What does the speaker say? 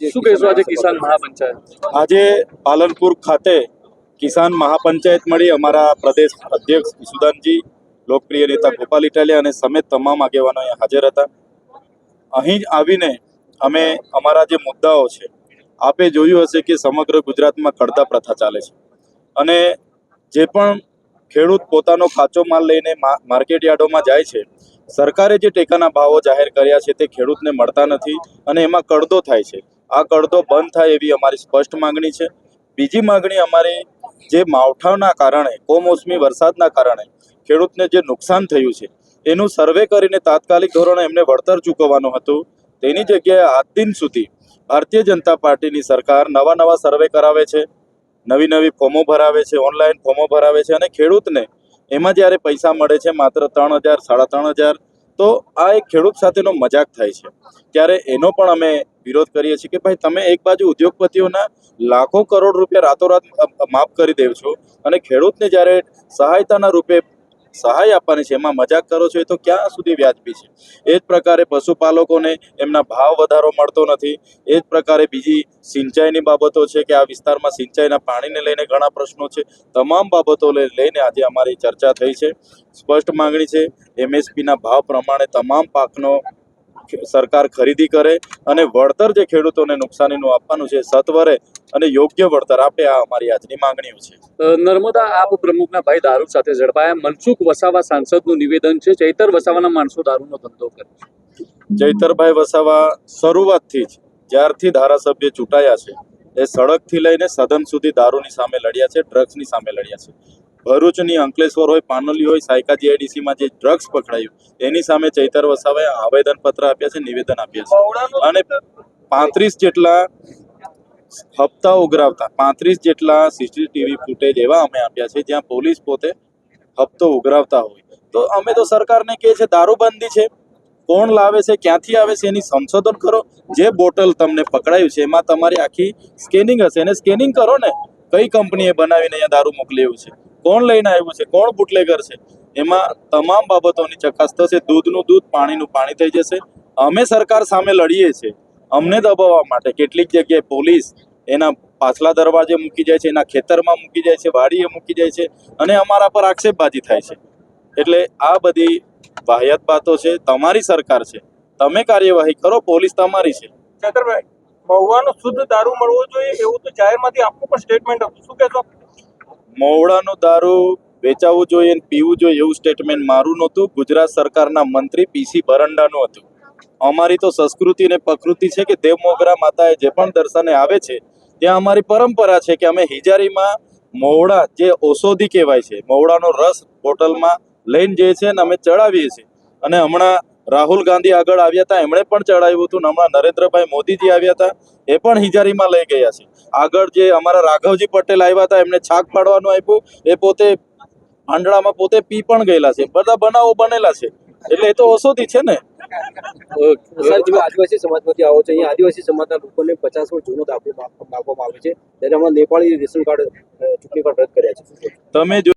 શું કહેશો આજે કિસાન મહાપંચાયત? આજે પાલનપુર ખાતે કિસાન મહાપંચાયત મળી. અમારા પ્રદેશ અધ્યક્ષ ઈસુદાનજી લોકપ્રિય નેતા ગોપાલ ઇટાલિયા અને સમેત તમામ આગેવાનો અહીંયા હાજર હતા. અહીં આવીને અમે અમારા જે મુદ્દાઓ છે, આપે જોયું હશે કે સમગ્ર ગુજરાતમાં કડતા પ્રથા ચાલે છે. અને જે પણ ખેડૂત પોતાનો કાચો માલ લઈને માર્કેટ યાર્ડોમાં જાય છે, સરકારે જે ટેકાના ભાવો જાહેર કર્યા છે તે ખેડૂતને મળતા નથી અને એમાં કડદો થાય છે. આ કડધો બંધ થાય એવી અમારી સ્પષ્ટ માંગણી છે. બીજી માંગણી અમારી જે માવઠાના કારણે, કોમોસમી વરસાદના કારણે ખેડૂતને જે નુકસાન થયું છે, એનું સર્વે કરીને તાત્કાલિક ધોરણે એમને વળતર ચૂકવવાનું હતું. તેની જગ્યાએ આજ દિન સુધી ભારતીય જનતા પાર્ટીની સરકાર નવા નવા સર્વે કરાવે છે, નવી નવી ફોર્મો ભરાવે છે, ઓનલાઈન ફોર્મો ભરાવે છે અને ખેડૂતને એમાં જ્યારે પૈસા મળે છે માત્ર ત્રણ હજાર, સાડા ત્રણ હજાર, તો આ એક ખેડૂત સાથેનો મજાક થાય છે. ત્યારે એનો પણ અમે વિરોધ કરીએ છીએ કે ભાઈ તમે એક બાજુ ઉદ્યોગપતિઓના લાખો કરોડ રૂપિયા રાતોરાત માફ કરી દેવ છો અને ખેડૂતને જ્યારે સહાયતાના રૂપે સહાય આપવાની છે, એમાં મજાક કરો છો, એ તો ક્યાં સુધી વ્યાજબી છે? એ જ પ્રકારે પશુપાલકોને એમના ભાવ વધારો મળતો નથી. એ જ પ્રકારે બીજી સિંચાઈની બાબતો છે કે આ વિસ્તારમાં સિંચાઈના પાણીને લઈને ઘણા પ્રશ્નો છે. તમામ બાબતો લઈ- લઈને આજે અમારી ચર્ચા થઈ છે. સ્પષ્ટ માંગણી છે, એમએસપીના ભાવ પ્રમાણે તમામ પાકનો સરકાર ખરીદી કરે અને વળતર જે ખેડૂતોને નુકસાનીનું આપવાનું છે સત્વરે અને યોગ્ય વળતર આપે આ અમારી આજની માંગણીઓ છે. નર્મદા આપ પ્રમુખના ભાઈ દારૂ સાથે ઝડપાયા. મનસુખ વસાવા સાંસદનું નિવેદન છે. ચૈતર વસાવાના માણસો દારૂનો ધંધો કરે છે. ચૈતરભાઈ વસાવા શરૂઆતથી જ જ્યારથી ધારાસભ્ય ચૂંટાયા છે એ સડકથી લઈને સદન સુધી દારૂની સામે લડ્યા છે ડ્રગ્સની સામે લડ્યા છે. ભરૂચની અંકલેશ્વર હોય પાનોલી હોય સાયકા જીઆઈડીસીમાં જે ડ્રગ્સ પકડાયું એની સામે ચૈતર વસાવાએ આવેદનપત્ર આપ્યા છે નિવેદન આપ્યા છે. અને પાંત્રીસ જેટલા હપ્તા ઉઘરાવતા પાંત્રીસ જેટલા સીસીટીવી ફૂટેજ એવા અમે આપ્યા છે જ્યાં પોલીસ પોતે હપ્તો ઉઘરાવતા હોય. તો અમે તો સરકારને કહે છે દારૂબંધી છે. કોણ લાવે છે ક્યાંથી આવે છે એની સંશોધન કરો. જે બોટલ તમને પકડાયું છે એમાં તમારી આખી સ્કેનિંગ હશે. એને સ્કેનિંગ કરો ને કઈ કંપનીએ બનાવીને અહીંયા દારૂ મોકલી આવ્યું છે? કોણ લઈને આવ્યું છે? કોણ બુટલેગર છે? એમાં તમામ બાબતોની ચકાસ થશે. દૂધનું દૂધ, પાણીનું પાણી થઈ જશે. અમે સરકાર સામે લડીએ છીએ. અમને દબાવવા માટે કેટલીક જગ્યાએ પોલીસ એના પાછલા દરવાજે મૂકી જાય છે, એના ખેતરમાં મૂકી જાય છે, વાડીએ મૂકી જાય છે અને અમારા પર આક્ષેપબાજી થાય છે. એટલે આ બધી વાહિયાત બાતો છે. તમારી સરકાર છે. તમે કાર્યવાહી કરો, પોલીસ તમારી છે. ચેતરભાઈ, મહુવાનો શુદ્ધ દારૂ મળવો જોઈએ એવું તો જાહેરમાંથી આપણું પણ સ્ટેટમેન્ટ હતું. શું કહેશો? મોવડાનું દારૂ વેચાવવું જોઈએ અને પીવું જોઈએ એવું સ્ટેટમેન્ટ મારું નહોતું. ગુજરાત સરકારના મંત્રી પીસી બરંડાનું હતું. અમારી તો સંસ્કૃતિ અને પ્રકૃતિ છે કે દેવ મોગરા માતાએ જે પણ દર્શને આવે છે, ત્યાં અમારી પરંપરા છે કે અમે હિજારીમાં મોવડા જે ઔષધિ કહેવાય છે, મોવડાનો રસ બોટલમાં લઈને જઈએ છીએ અને અમે ચડાવીએ છીએ. અને હમણાં રાહુલ ગાંધી આગળ આવ્યા હતા. એમણે પણ ચડાવ્યું હતું હમણાં નરેન્દ્રભાઈ મોદીજી આવ્યા હતા. એ પણ હિજારીમાં લઈ ગયા છે. આગળ જે અમારા રાઘવજી પટેલ આવ્યા હતા એમને છાક પાડવાનું આપ્યું. એ પોતે આંધળામાં પોતે પી પણ ગયેલા છે. બધા બનાવો બનેલા છે. એટલે એ તો ઔષધિ છે ને. સાહેબ તમે આદિવાસી સમાજમાંથી આવો છો. અહીંયા આદિવાસી સમાજના લોકોને પચાસ વર્ષ જૂનો દાખલો આપવામાં આવે છે. ત્યારે હમણાં નેપાળી રેશન કાર્ડ ચૂંટણી કાર્ડ રદ કર્યા છે. તમે જો